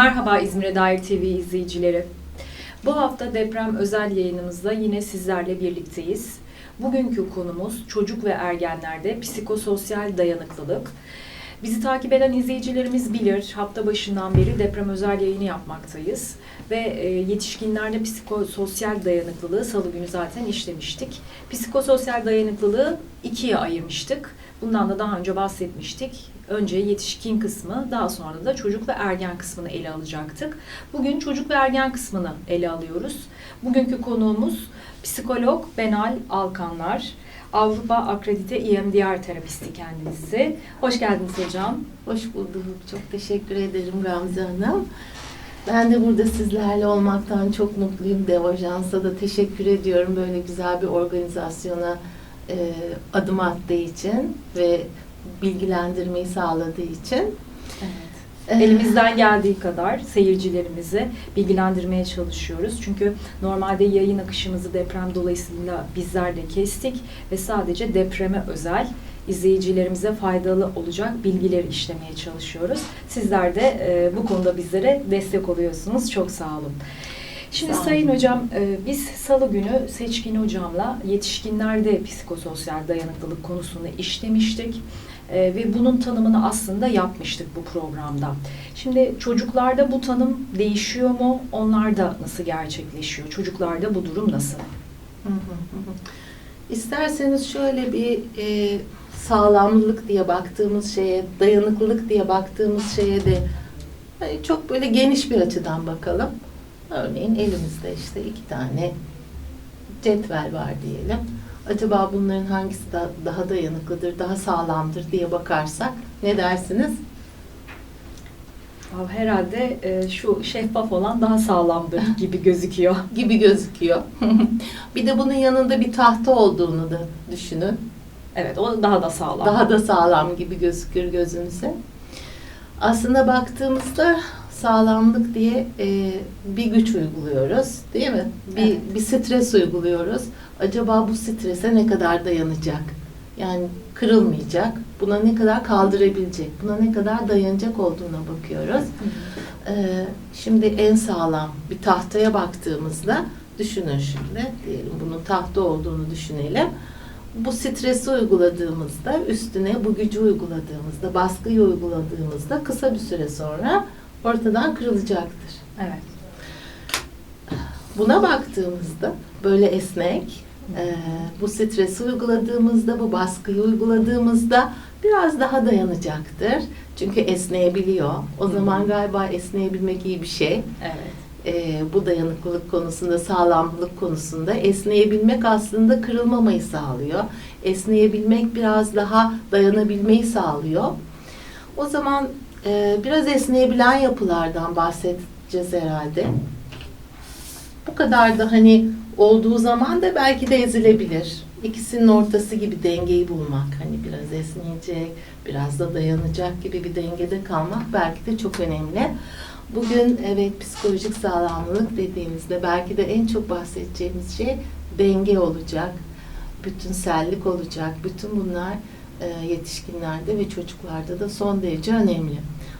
Merhaba İzmir'e dair TV izleyicileri. Bu hafta deprem özel yayınımızda yine sizlerle birlikteyiz. Bugünkü konumuz çocuk ve ergenlerde psikososyal dayanıklılık. Bizi takip eden izleyicilerimiz bilir, hafta başından beri deprem özel yayını yapmaktayız. Ve e, yetişkinlerde psikososyal dayanıklılığı salı günü zaten işlemiştik. Psikososyal dayanıklılığı ikiye ayırmıştık. Bundan da daha önce bahsetmiştik. Önce yetişkin kısmı, daha sonra da çocuk ve ergen kısmını ele alacaktık. Bugün çocuk ve ergen kısmını ele alıyoruz. Bugünkü konuğumuz psikolog Benal Alkanlar. Avrupa Akredite EMDR terapisti kendisi. Hoş geldiniz hocam. Hoş bulduk. Çok teşekkür ederim Gamze Hanım. Ben de burada sizlerle olmaktan çok mutluyum. Dev Ajans'a da teşekkür ediyorum böyle güzel bir organizasyona e, adım attığı için ve bilgilendirmeyi sağladığı için. Evet. Eh, Elimizden geldiği kadar seyircilerimizi bilgilendirmeye çalışıyoruz. Çünkü normalde yayın akışımızı deprem dolayısıyla bizler de kestik ve sadece depreme özel izleyicilerimize faydalı olacak bilgileri işlemeye çalışıyoruz. Sizler de e, bu konuda bizlere destek oluyorsunuz. Çok sağ olun. Şimdi. Sayın Hocam, e, biz salı günü Seçkin Hocam'la yetişkinlerde psikososyal dayanıklılık konusunu işlemiştik. E, ve bunun tanımını aslında yapmıştık bu programda. Şimdi çocuklarda bu tanım değişiyor mu? Onlarda nasıl gerçekleşiyor? Çocuklarda bu durum nasıl? İsterseniz şöyle bir e, sağlamlık diye baktığımız şeye, dayanıklılık diye baktığımız şeye de hani çok böyle geniş bir açıdan bakalım. Örneğin elimizde işte iki tane cetvel var diyelim. Acaba bunların hangisi da, daha dayanıklıdır, daha sağlamdır diye bakarsak ne dersiniz? Herhalde e, şu şeffaf olan daha sağlamdır gibi gözüküyor. Gibi gözüküyor. bir de bunun yanında bir tahta olduğunu da düşünün. Evet, o daha da sağlam. Daha da sağlam gibi gözükür gözünüze. Aslında baktığımızda sağlamlık diye e, bir güç uyguluyoruz, değil mi? Bir, Evet. bir stres uyguluyoruz. Acaba bu strese ne kadar dayanacak? Yani kırılmayacak. Buna ne kadar kaldırabilecek? Buna ne kadar dayanacak olduğuna bakıyoruz. Hı hı. Ee, şimdi en sağlam bir tahtaya baktığımızda düşünün şimdi diyelim bunun tahta olduğunu düşünelim. Bu stresi uyguladığımızda üstüne bu gücü uyguladığımızda baskıyı uyguladığımızda kısa bir süre sonra ortadan kırılacaktır. Evet. Buna baktığımızda böyle esnek e, bu stresi uyguladığımızda bu baskıyı uyguladığımızda biraz daha dayanacaktır. Çünkü esneyebiliyor. O Hı. zaman galiba esneyebilmek iyi bir şey. Evet. e, bu dayanıklılık konusunda, sağlamlık konusunda esneyebilmek aslında kırılmamayı sağlıyor. Esneyebilmek biraz daha dayanabilmeyi sağlıyor. O zaman e, biraz esneyebilen yapılardan bahsedeceğiz herhalde. Bu kadar da hani olduğu zaman da belki de ezilebilir. İkisinin ortası gibi dengeyi bulmak. Hani biraz esneyecek, biraz da dayanacak gibi bir dengede kalmak belki de çok önemli. Bugün evet psikolojik sağlamlık dediğimizde belki de en çok bahsedeceğimiz şey denge olacak. Bütünsellik olacak. Bütün bunlar yetişkinlerde ve çocuklarda da son derece önemli.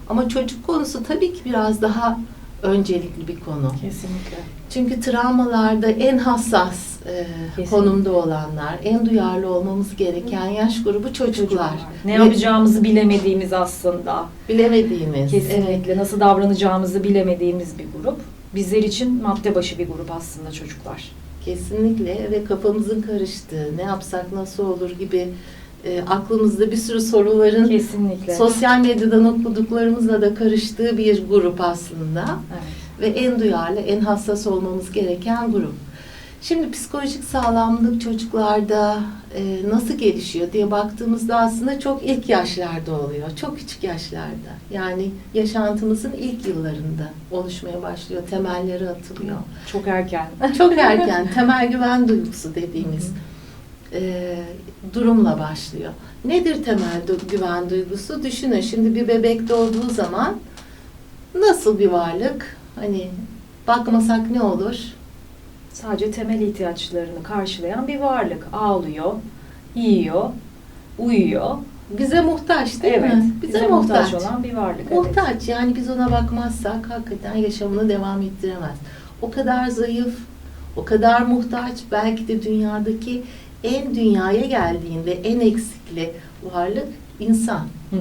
Ama çocuk konusu tabii ki biraz daha öncelikli bir konu. Kesinlikle. Çünkü travmalarda en hassas e, Kesinlikle. konumda olanlar, en duyarlı olmamız gereken yaş grubu çocuklar. Ne Ve yapacağımızı bilemediğimiz aslında. Bilemediğimiz. Kesinlikle evet. nasıl davranacağımızı bilemediğimiz bir grup. Bizler için madde başı bir grup aslında çocuklar. Kesinlikle ve kafamızın karıştığı, ne yapsak nasıl olur gibi e, aklımızda bir sürü soruların Kesinlikle. sosyal medyadan okuduklarımızla da karıştığı bir grup aslında. Evet. Ve en duyarlı, en hassas olmamız gereken grup. Şimdi psikolojik sağlamlık çocuklarda e, nasıl gelişiyor diye baktığımızda aslında çok ilk yaşlarda oluyor. Çok küçük yaşlarda. Yani yaşantımızın ilk yıllarında oluşmaya başlıyor. Temelleri atılıyor. Çok erken. Çok erken temel güven duygusu dediğimiz e, durumla başlıyor. Nedir temel du- güven duygusu? Düşünün şimdi bir bebek doğduğu zaman nasıl bir varlık? Hani bakmasak ne olur? Sadece temel ihtiyaçlarını karşılayan bir varlık. Ağlıyor, yiyor, uyuyor bize muhtaç değil evet, mi? bize, muhtaç. olan bir varlık. evet. Muhtaç yani biz ona bakmazsak hakikaten yaşamını devam ettiremez. O kadar zayıf, o kadar muhtaç belki de dünyadaki en dünyaya geldiğinde en eksikli varlık insan. Hı hı.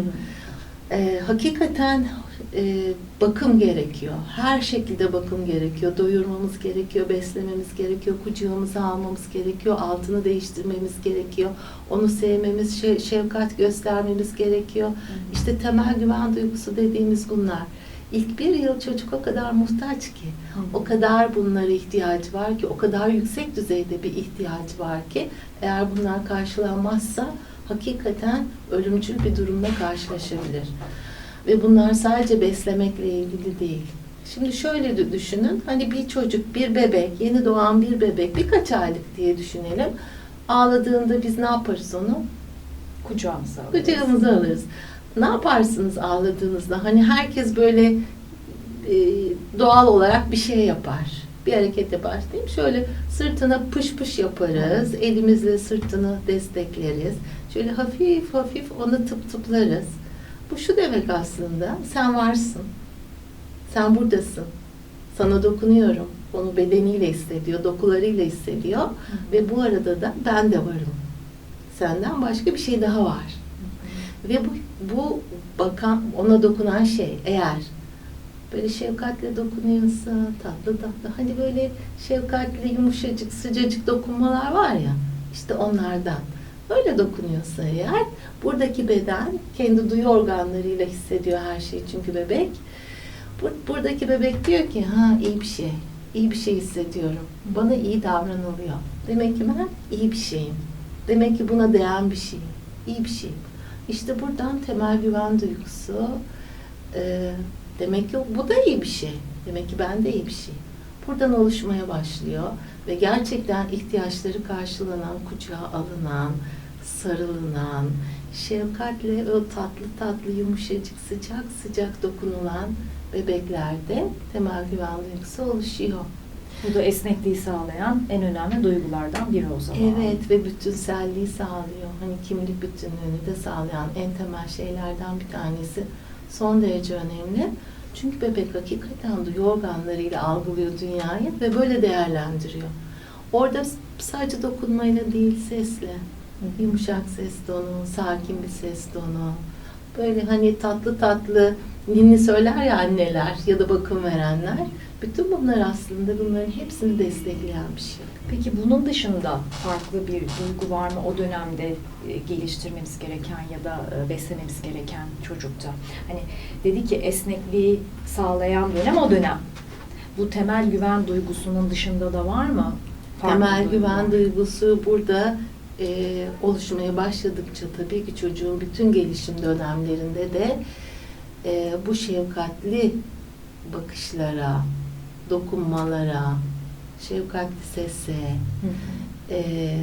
Ee, hakikaten e, bakım gerekiyor. Her şekilde bakım gerekiyor. Doyurmamız gerekiyor, beslememiz gerekiyor, kucağımıza almamız gerekiyor, altını değiştirmemiz gerekiyor. Onu sevmemiz, şe- şefkat göstermemiz gerekiyor. İşte temel güven duygusu dediğimiz bunlar. İlk bir yıl çocuk o kadar muhtaç ki, o kadar bunlara ihtiyacı var ki, o kadar yüksek düzeyde bir ihtiyacı var ki, eğer bunlar karşılanmazsa hakikaten ölümcül bir durumla karşılaşabilir. Ve bunlar sadece beslemekle ilgili değil. Şimdi şöyle de düşünün, hani bir çocuk, bir bebek, yeni doğan bir bebek birkaç aylık diye düşünelim. Ağladığında biz ne yaparız onu? Kucağımıza alırız. Kucağımıza alırız. Ne yaparsınız ağladığınızda? Hani herkes böyle e, doğal olarak bir şey yapar. Bir hareket yapar değil mi? Şöyle sırtına pış pış yaparız. Elimizle sırtını destekleriz. Şöyle hafif hafif onu tıp tıplarız. Bu şu demek aslında. Sen varsın. Sen buradasın. Sana dokunuyorum. Onu bedeniyle hissediyor, dokularıyla hissediyor. Ve bu arada da ben de varım. Senden başka bir şey daha var. Ve bu, bu bakan, ona dokunan şey eğer böyle şefkatle dokunuyorsa, tatlı tatlı, hani böyle şefkatli, yumuşacık, sıcacık dokunmalar var ya, işte onlardan. Öyle dokunuyorsa eğer, buradaki beden kendi duyu organlarıyla hissediyor her şeyi çünkü bebek. Bu- Buradaki bebek diyor ki, ha iyi bir şey, iyi bir şey hissediyorum, bana iyi davranılıyor. Demek ki ben iyi bir şeyim. Demek ki buna değen bir şeyim, iyi bir şeyim. İşte buradan temel güven duygusu. e, demek ki bu da iyi bir şey. Demek ki ben de iyi bir şey. Buradan oluşmaya başlıyor ve gerçekten ihtiyaçları karşılanan, kucağa alınan, sarılınan, şefkatle o tatlı tatlı yumuşacık sıcak sıcak dokunulan bebeklerde temel güven duygusu oluşuyor. Bu da esnekliği sağlayan en önemli duygulardan biri o zaman. Evet ve bütünselliği sağlıyor. Hani kimlik bütünlüğünü de sağlayan en temel şeylerden bir tanesi. Son derece önemli. Çünkü bebek hakikaten duyu organlarıyla algılıyor dünyayı ve böyle değerlendiriyor. Orada sadece dokunmayla değil sesle, yumuşak ses tonu, sakin bir ses tonu. Böyle hani tatlı tatlı ninni söyler ya anneler ya da bakım verenler. Bütün bunlar aslında bunların hepsini destekleyen bir şey. Peki bunun dışında farklı bir duygu var mı o dönemde e, geliştirmemiz gereken ya da e, beslememiz gereken çocukta? Hani dedi ki esnekliği sağlayan dönem o dönem. Bu temel güven duygusunun dışında da var mı? Farklı Temel duygular? güven duygusu burada e, oluşmaya başladıkça tabii ki çocuğun bütün gelişim dönemlerinde de e, bu şefkatli bakışlara, dokunmalara, şefkatli sese, e,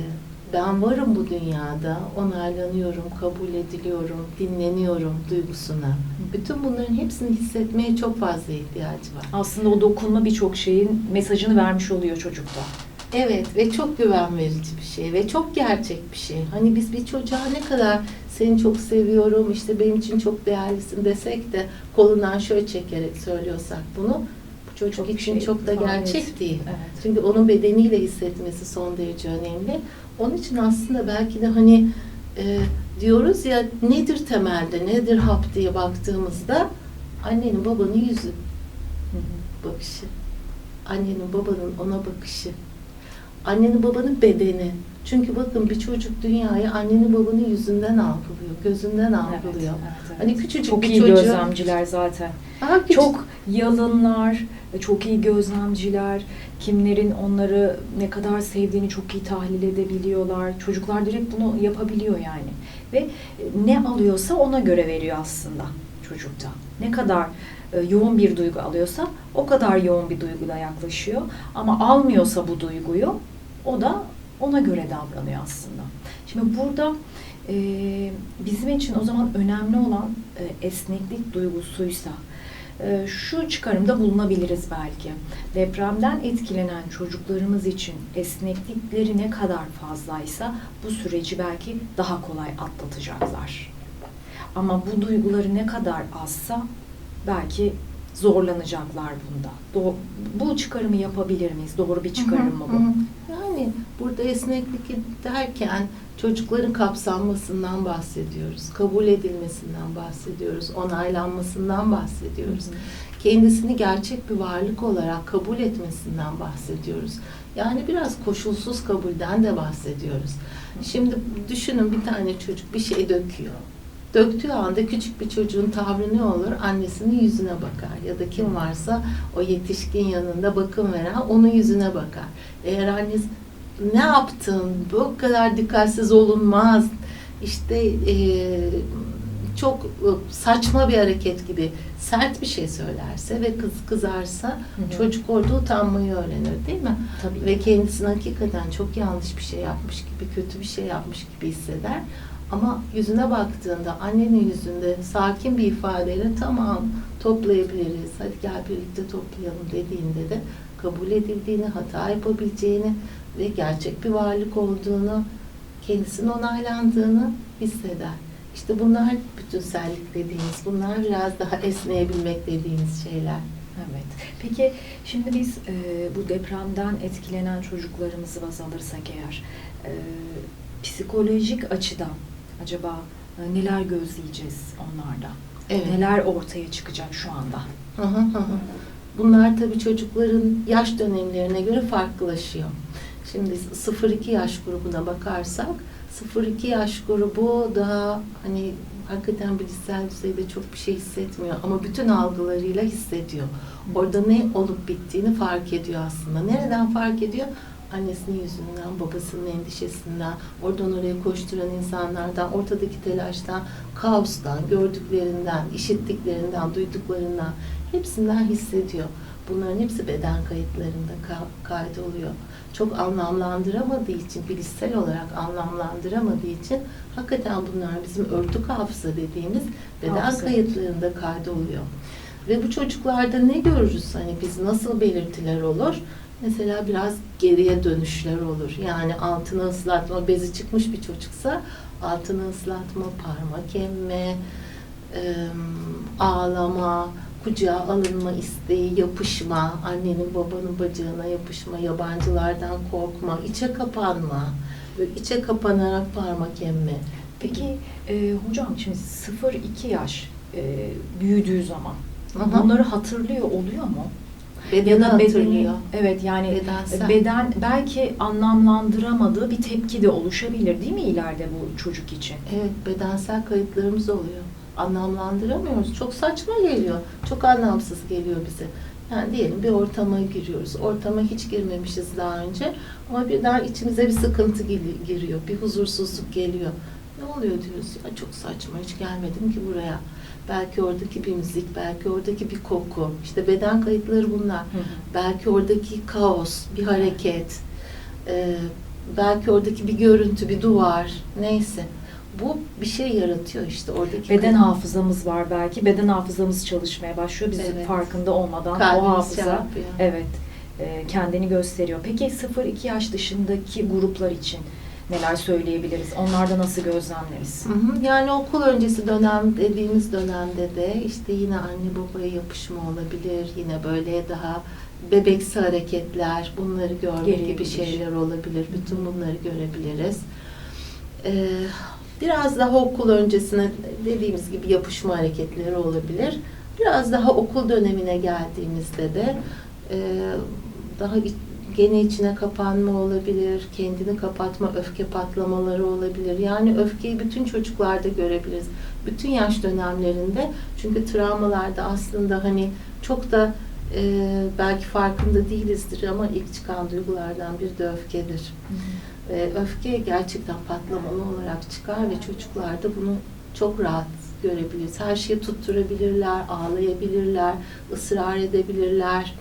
ben varım bu dünyada, onaylanıyorum, kabul ediliyorum, dinleniyorum duygusuna. Bütün bunların hepsini hissetmeye çok fazla ihtiyacı var. Aslında o dokunma birçok şeyin mesajını vermiş oluyor çocukta. Evet ve çok güven verici bir şey ve çok gerçek bir şey. Hani biz bir çocuğa ne kadar seni çok seviyorum, işte benim için çok değerlisin desek de kolundan şöyle çekerek söylüyorsak bunu bu çocuk Çok için şey çok da gerçek et- değil. Evet. Çünkü onun bedeniyle hissetmesi son derece önemli. Onun için aslında belki de hani e, diyoruz ya nedir temelde, nedir hap diye baktığımızda annenin babanın yüzü Hı hı. bakışı. Annenin babanın ona bakışı. Annenin babanın bedeni. Çünkü bakın bir çocuk dünyayı annenin babanın yüzünden algılıyor, gözünden algılıyor. Evet, evet, evet. Hani küçücük çok bir iyi çocuğu- gözlemciler zaten. Daha küçük- Çok yalınlar, çok iyi gözlemciler, kimlerin onları ne kadar sevdiğini çok iyi tahlil edebiliyorlar. Çocuklar direkt bunu yapabiliyor yani. Ve ne alıyorsa ona göre veriyor aslında çocukta. Ne kadar e, yoğun bir duygu alıyorsa o kadar yoğun bir duyguyla yaklaşıyor. Ama almıyorsa bu duyguyu o da ona göre davranıyor aslında. Şimdi burada e, bizim için o zaman önemli olan e, esneklik duygusuysa e, şu çıkarımda bulunabiliriz belki. Depremden etkilenen çocuklarımız için esneklikleri ne kadar fazlaysa bu süreci belki daha kolay atlatacaklar. Ama bu duyguları ne kadar azsa belki zorlanacaklar bunda. Do- bu çıkarımı yapabilir miyiz? Doğru bir çıkarım mı Hı hı, bu? hı. Yani burada esneklik derken çocukların kapsanmasından bahsediyoruz. Kabul edilmesinden bahsediyoruz. Onaylanmasından bahsediyoruz. Kendisini gerçek bir varlık olarak kabul etmesinden bahsediyoruz. Yani biraz koşulsuz kabulden de bahsediyoruz. Şimdi düşünün bir tane çocuk bir şey döküyor. Döktüğü anda küçük bir çocuğun tavrı ne olur? Annesinin yüzüne bakar. Ya da kim varsa o yetişkin yanında bakım veren onun yüzüne bakar. Eğer annesi ne yaptın? Bu kadar dikkatsiz olunmaz. İşte eee, çok e, saçma bir hareket gibi sert bir şey söylerse ve kız kızarsa Hı hı. çocuk orada utanmayı öğrenir değil mi? Tabii. Ve kendisini hakikaten çok yanlış bir şey yapmış gibi, kötü bir şey yapmış gibi hisseder. Ama yüzüne baktığında annenin yüzünde sakin bir ifadeyle tamam toplayabiliriz, hadi gel birlikte toplayalım dediğinde de kabul edildiğini, hata yapabileceğini ve gerçek bir varlık olduğunu, kendisinin onaylandığını hisseder. İşte bunlar bütünsellik dediğimiz, bunlar biraz daha esneyebilmek dediğimiz şeyler. Evet. Peki şimdi biz e, bu depremden etkilenen çocuklarımızı baz alırsak eğer e, psikolojik açıdan acaba e, neler gözleyeceğiz onlarda? Neler ortaya çıkacak şu anda? Hı hı hı hı. Bunlar tabii çocukların yaş dönemlerine göre farklılaşıyor. Şimdi 0-2 yaş grubuna bakarsak 0-2 yaş grubu daha hani hakikaten bilişsel düzeyde çok bir şey hissetmiyor ama bütün algılarıyla hissediyor. Orada ne olup bittiğini fark ediyor aslında. Nereden fark ediyor? Annesinin yüzünden, babasının endişesinden, oradan oraya koşturan insanlardan, ortadaki telaştan, kaostan, gördüklerinden, işittiklerinden, duyduklarından hepsinden hissediyor. Bunların hepsi beden kayıtlarında ka- kaydoluyor. Çok anlamlandıramadığı için, bilişsel olarak anlamlandıramadığı için hakikaten bunlar bizim örtük hafıza dediğimiz beden Hafıza. kayıtlarında kaydoluyor. Ve bu çocuklarda ne görürüz? Hani biz nasıl belirtiler olur? Mesela biraz geriye dönüşler olur. Yani altını ıslatma, bezi çıkmış bir çocuksa altını ıslatma, parmak emme, e, ağlama, kucağa alınma isteği, yapışma, annenin babanın bacağına yapışma, yabancılardan korkma, içe kapanma, böyle içe kapanarak parmak emme. Peki e, hocam şimdi 0-2 yaş e, büyüdüğü zaman Aha. bunları hatırlıyor oluyor mu? Bedeni ya da hatırlıyor. bedeni, evet yani Bedensel. beden belki anlamlandıramadığı bir tepki de oluşabilir değil mi ileride bu çocuk için? Evet, bedensel kayıtlarımız oluyor. Anlamlandıramıyoruz. Çok saçma geliyor. Çok anlamsız geliyor bize. Yani diyelim bir ortama giriyoruz. Ortama hiç girmemişiz daha önce. Ama birden içimize bir sıkıntı giriyor. Bir huzursuzluk geliyor. Ne oluyor diyoruz. Ya çok saçma. Hiç gelmedim ki buraya. Belki oradaki bir müzik, belki oradaki bir koku. İşte beden kayıtları bunlar. Belki oradaki kaos, bir hareket, e, belki oradaki bir görüntü, bir duvar, neyse. Bu bir şey yaratıyor işte oradaki. Beden kayıt. hafızamız var belki. Beden hafızamız çalışmaya başlıyor. Biz Evet. farkında olmadan Kalbimiz o hafıza şey yapıyor. evet e, kendini gösteriyor. Peki 0-2 yaş dışındaki gruplar için neler söyleyebiliriz? Onlarda nasıl gözlemleriz? Hı hı. Yani okul öncesi dönem dediğimiz dönemde de işte yine anne babaya yapışma olabilir. Yine böyle daha bebeksi hareketler, bunları görme gibi şeyler olabilir. Bütün bunları görebiliriz. Ee, biraz daha okul öncesine dediğimiz gibi yapışma hareketleri olabilir. Biraz daha okul dönemine geldiğimizde de e, daha gene içine kapanma olabilir, kendini kapatma, öfke patlamaları olabilir. Yani öfkeyi bütün çocuklarda görebiliriz. Bütün yaş dönemlerinde. Çünkü travmalarda aslında hani çok da e, belki farkında değilizdir ama ilk çıkan duygulardan biri de öfkedir. Ve öfke gerçekten patlamalı olarak çıkar ve çocuklarda bunu çok rahat görebiliriz. Her şeyi tutturabilirler, ağlayabilirler, ısrar edebilirler,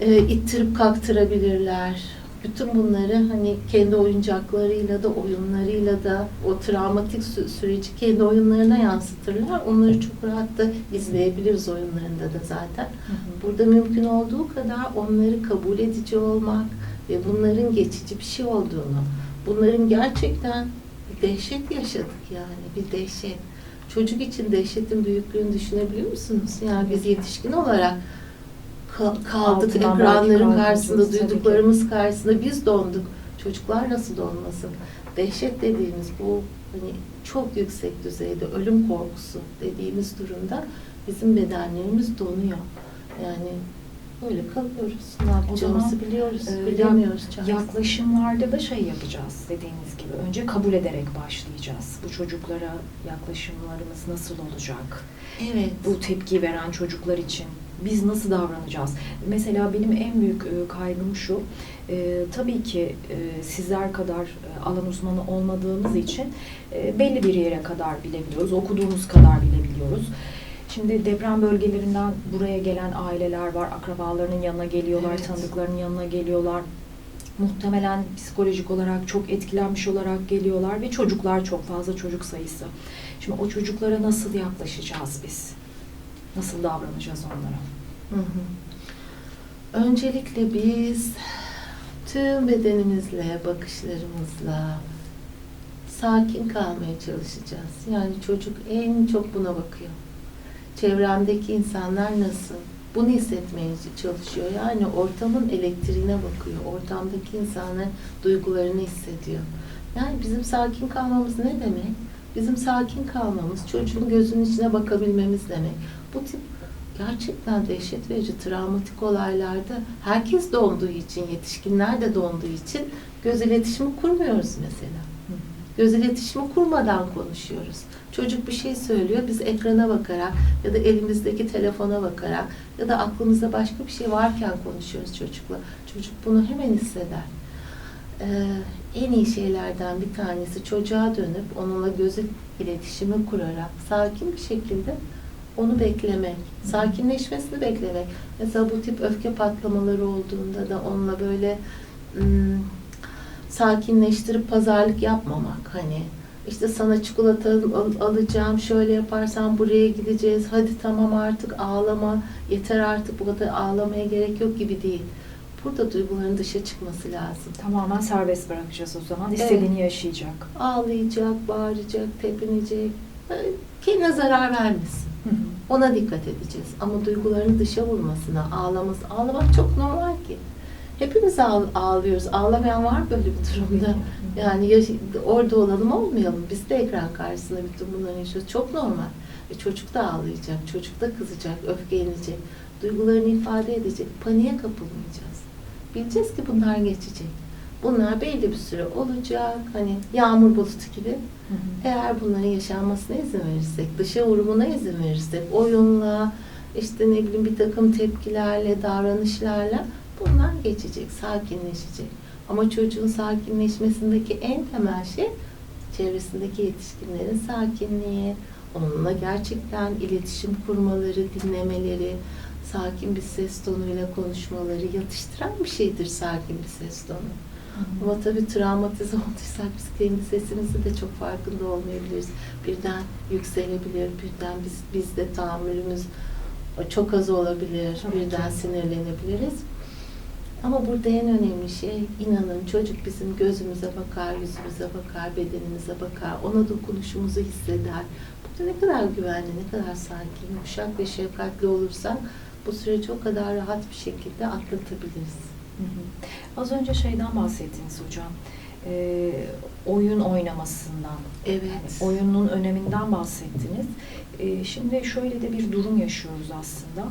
e, ittirip kaktırabilirler. Bütün bunları hani kendi oyuncaklarıyla da oyunlarıyla da o travmatik sü- süreci kendi oyunlarına yansıtırlar. Onları çok rahat da izleyebiliriz oyunlarında da zaten. Burada mümkün olduğu kadar onları kabul edici olmak ve bunların geçici bir şey olduğunu, bunların gerçekten bir dehşet yaşadık yani bir dehşet. çocuk için dehşetin büyüklüğünü düşünebiliyor musunuz? Yani biz yetişkin olarak ka- kaldık Altından ekranların karşısında, duyduklarımız karşısında biz donduk. Çocuklar nasıl donmasın? Dehşet dediğimiz bu hani çok yüksek düzeyde ölüm korkusu dediğimiz durumda bizim bedenlerimiz donuyor. Yani böyle kalıyoruz. Ne yapacağımızı biliyoruz. e, bilemiyoruz. çaresiz. Yaklaşımlarda da şey yapacağız dediğiniz gibi. Önce kabul ederek başlayacağız. Bu çocuklara yaklaşımlarımız nasıl olacak? Evet. Bu tepki veren çocuklar için biz nasıl davranacağız? Mesela benim en büyük e, kaygım şu. e, tabii ki e, sizler kadar e, alan uzmanı olmadığımız için e, belli bir yere kadar bilebiliyoruz. Okuduğumuz kadar bilebiliyoruz. Şimdi deprem bölgelerinden buraya gelen aileler var. Akrabalarının yanına geliyorlar, Evet. tanıdıklarının yanına geliyorlar. Muhtemelen psikolojik olarak çok etkilenmiş olarak geliyorlar ve çocuklar çok fazla çocuk sayısı. Şimdi o çocuklara nasıl yaklaşacağız biz? Nasıl davranacağız onlara? Hı hı. Öncelikle biz tüm bedenimizle, bakışlarımızla sakin kalmaya çalışacağız. Yani çocuk en çok buna bakıyor. Çevremdeki insanlar nasıl? Bunu hissetmeye çalışıyor. Yani ortamın elektriğine bakıyor. Ortamdaki insanların duygularını hissediyor. Yani bizim sakin kalmamız ne demek? Bizim sakin kalmamız, çocuğun gözünün içine bakabilmemiz demek. Bu tip gerçekten dehşet verici travmatik olaylarda herkes donduğu için, yetişkinler de donduğu için göz iletişimi kurmuyoruz mesela. Göz iletişimi kurmadan konuşuyoruz. Çocuk bir şey söylüyor, biz ekrana bakarak ya da elimizdeki telefona bakarak ya da aklımızda başka bir şey varken konuşuyoruz çocukla. Çocuk bunu hemen hisseder. Ee, en iyi şeylerden bir tanesi çocuğa dönüp onunla göz iletişimi kurarak sakin bir şekilde onu beklemek, sakinleşmesini beklemek. Mesela bu tip öfke patlamaları olduğunda da onunla böyle ım, sakinleştirip pazarlık yapmamak hani işte sana çikolata al- alacağım şöyle yaparsan buraya gideceğiz hadi tamam artık ağlama yeter artık bu kadar ağlamaya gerek yok gibi değil. Burada duyguların dışa çıkması lazım. Tamamen serbest bırakacağız o zaman. İstediğini yaşayacak. Ağlayacak, bağıracak, tepinecek. Ee, Kendine zarar vermesin. Hı hı. Ona dikkat edeceğiz. Ama duygularını dışa vurmasına, ağlaması, ağlamak çok normal ki. Hepimiz ağ- ağlıyoruz. Ağlamayan var böyle bir durumda. Yani orada olalım olmayalım. Biz de ekran karşısında bütün bunları yaşıyoruz. Çok normal. Ve çocuk da ağlayacak, çocuk da kızacak, öfkelenecek. Duygularını ifade edecek. Paniğe kapılmayacağız. Bileceğiz ki bunlar geçecek. Bunlar belli bir süre olacak. Hani yağmur bulutu gibi. Hı hı. Eğer bunların yaşanmasına izin verirsek, dışa vurumuna izin verirsek, oyunla, işte ne bileyim bir takım tepkilerle, davranışlarla bunlar geçecek, sakinleşecek. Ama çocuğun sakinleşmesindeki en temel şey çevresindeki yetişkinlerin sakinliği, onunla gerçekten iletişim kurmaları, dinlemeleri, sakin bir ses tonuyla konuşmaları yatıştıran bir şeydir sakin bir ses tonu. Ama tabii travmatize olduysak biz kendi sesimizi de çok farkında olmayabiliriz. Birden yükselebilir, birden biz bizde tahammülümüz çok az olabilir, Tabii birden ki. sinirlenebiliriz. Ama burada en önemli şey inanın çocuk bizim gözümüze bakar, yüzümüze bakar, bedenimize bakar, ona dokunuşumuzu hisseder. Burada ne kadar güvenli, ne kadar sakin, yumuşak ve şefkatli olursak bu süreci o kadar rahat bir şekilde atlatabiliriz. Hı hı. Az önce şeyden bahsettiniz hocam. Ee, oyun oynamasından, Evet. hani oyunun öneminden bahsettiniz. Ee, şimdi şöyle de bir durum yaşıyoruz aslında.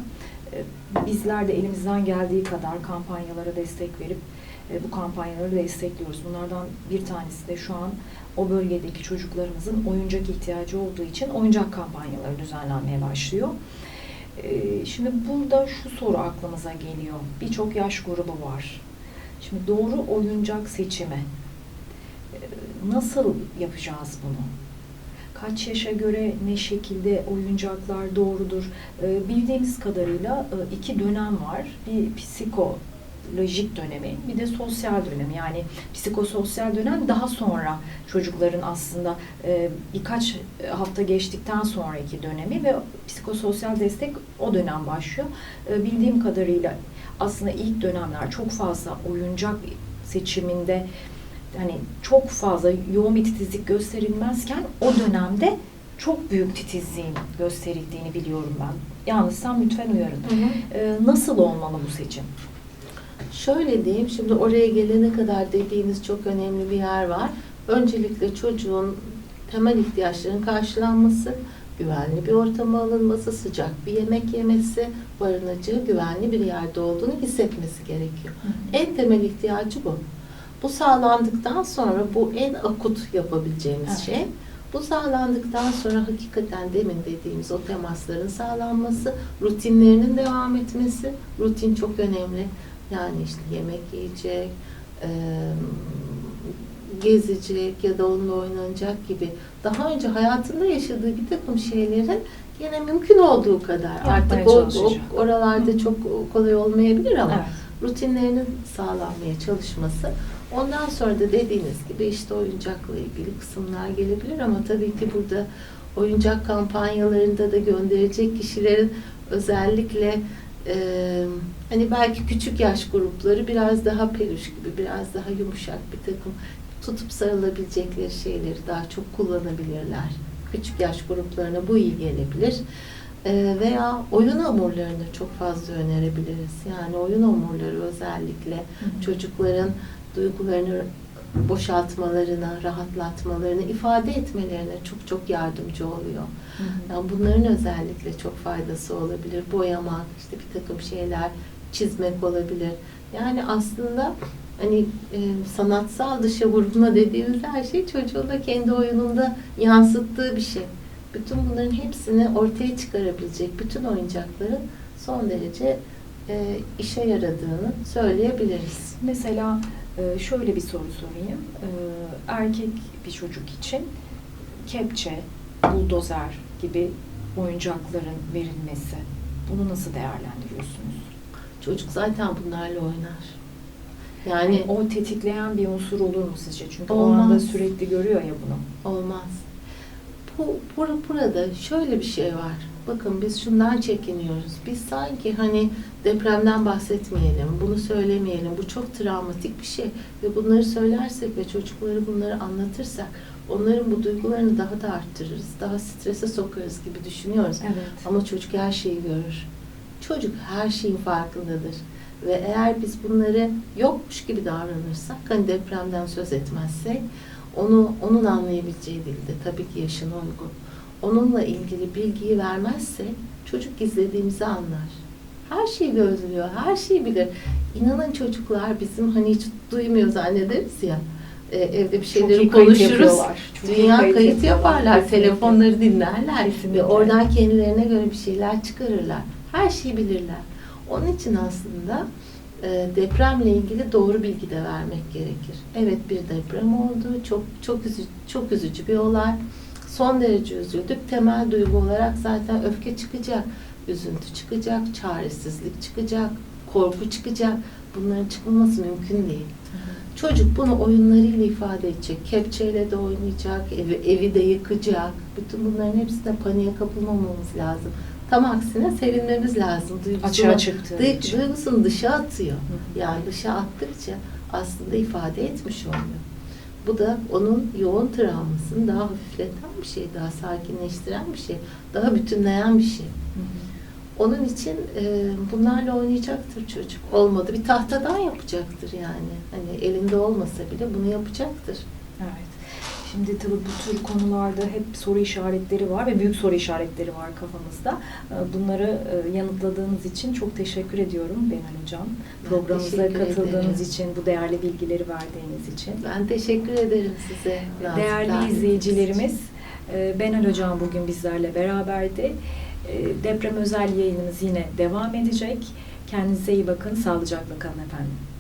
Ee, bizler de elimizden geldiği kadar kampanyalara destek verip e, bu kampanyaları destekliyoruz. Bunlardan bir tanesi de şu an o bölgedeki çocuklarımızın oyuncak ihtiyacı olduğu için oyuncak kampanyaları düzenlenmeye başlıyor. Ee, Şimdi burada şu soru aklımıza geliyor. Birçok yaş grubu var. Şimdi doğru oyuncak seçimi. Nasıl yapacağız bunu? Kaç yaşa göre ne şekilde oyuncaklar doğrudur? Ee, Bildiğimiz kadarıyla e, iki dönem var. Bir psikolojik dönemi, bir de sosyal dönemi. Yani psikososyal dönem daha sonra çocukların aslında e, birkaç hafta geçtikten sonraki dönemi ve psikososyal destek o dönem başlıyor. E, Bildiğim kadarıyla aslında ilk dönemler çok fazla oyuncak seçiminde hani çok fazla yoğun bir titizlik gösterilmezken o dönemde çok büyük titizliğin gösterildiğini biliyorum ben. Yanlışsam lütfen uyarın. Ee, nasıl olmalı bu seçim? Şöyle diyeyim, şimdi oraya gelene kadar dediğiniz çok önemli bir yer var. Öncelikle çocuğun temel ihtiyaçlarının karşılanması, güvenli bir ortama alınması, sıcak bir yemek yemesi, barınacağı güvenli bir yerde olduğunu hissetmesi gerekiyor. En temel ihtiyacı bu. Bu sağlandıktan sonra bu en akut yapabileceğimiz Evet. şey. Bu sağlandıktan sonra hakikaten demin dediğimiz o temasların sağlanması, rutinlerinin devam etmesi. Rutin çok önemli. Yani işte yemek yiyecek, gezecek ya da onunla oynanacak gibi daha önce hayatında yaşadığı bir takım şeylerin yine mümkün olduğu kadar Yapmaya artık o, o oralarda Hı. çok kolay olmayabilir ama Evet. rutinlerinin sağlanmaya çalışması. Ondan sonra da dediğiniz gibi işte oyuncakla ilgili kısımlar gelebilir ama tabii ki burada oyuncak kampanyalarında da gönderecek kişilerin özellikle e, hani belki küçük yaş grupları biraz daha peluş gibi, biraz daha yumuşak bir takım tutup sarılabilecekleri şeyleri daha çok kullanabilirler. Küçük yaş gruplarına bu iyi gelebilir. Ee, veya oyun hamurlarını çok fazla önerebiliriz. Yani oyun hamurları özellikle hı. çocukların duygularını boşaltmalarına, rahatlatmalarına, ifade etmelerine çok çok yardımcı oluyor. Hı hı. Yani bunların özellikle çok faydası olabilir. Boyamak, işte bir takım şeyler çizmek olabilir. Yani aslında hani e, sanatsal dışa vurma dediğimiz her şey çocuğun da kendi oyununda yansıttığı bir şey. Bütün bunların hepsini ortaya çıkarabilecek bütün oyuncakların son derece e, işe yaradığını söyleyebiliriz. Mesela e, şöyle bir soru sorayım. E, Erkek bir çocuk için kepçe, buldozer gibi oyuncakların verilmesi. Bunu nasıl değerlendiriyorsunuz? Çocuk zaten bunlarla oynar. Yani Yani o tetikleyen bir unsur olur mu sizce? Çünkü o Olmaz. anda sürekli görüyor ya bunu. Olmaz. Bu, bur- burada şöyle bir şey var. Bakın biz şundan çekiniyoruz. Biz sanki hani depremden bahsetmeyelim, bunu söylemeyelim. Bu çok travmatik bir şey. Ve bunları söylersek ve çocuklara bunları anlatırsak onların bu duygularını daha da arttırırız. Daha strese sokarız gibi düşünüyoruz. Evet. Ama çocuk her şeyi görür. Çocuk her şeyin farkındadır. Ve eğer biz bunları yokmuş gibi davranırsak, hani depremden söz etmezsek, onu onun anlayabileceği dilde tabii ki yaşına uygun. Onunla ilgili bilgiyi vermezsek çocuk gizlediğimizi anlar. Her şeyi gözlüyor, her şeyi bilir. İnanın çocuklar bizim hani hiç duymuyor zannederiz ya. e, evde bir şeyleri kayıt konuşuruz. Çok Dünya kayıt, yapıyorlar. yaparlar, Kesinlikle. telefonları dinlerler Kesinlikle. ve oradan kendilerine göre bir şeyler çıkarırlar. Her şeyi bilirler. Onun için aslında e, depremle ilgili doğru bilgi de vermek gerekir. Evet bir deprem oldu. Çok çok üzücü, çok üzücü bir olay. Son derece üzüldük. Temel duygu olarak zaten öfke çıkacak, üzüntü çıkacak, çaresizlik çıkacak, korku çıkacak. Bunların çıkmaması mümkün değil. Çocuk bunu oyunlarıyla ifade edecek. Kepçeyle de oynayacak, evi, evi de yıkacak. Bütün bunların hepsine paniğe kapılmamamız lazım. Tam aksine sevinmemiz lazım. Duygusunu, Açığa için. duygusunu dışa atıyor. Hı. Yani dışa attıkça aslında ifade etmiş oluyor. Bu da onun yoğun travmasını daha hafifleten bir şey, daha sakinleştiren bir şey, daha bütünleyen bir şey. Hı hı. Onun için e, bunlarla oynayacaktır çocuk. Olmadı bir tahtadan yapacaktır yani. Hani elinde olmasa bile bunu yapacaktır. Evet. Şimdi tabii bu tür konularda hep soru işaretleri var ve büyük soru işaretleri var kafamızda. Ee, Bunları e, yanıtladığınız için çok teşekkür ediyorum Benal Hocam. Programımıza katıldığınız ederim. için, bu değerli bilgileri verdiğiniz için. Ben teşekkür ederim size. Değerli izleyicilerimiz, e, Benal Hocam bugün bizlerle beraberdi. E, Deprem özel yayınımız yine devam edecek. Kendinize iyi bakın, sağlıcakla kalın efendim.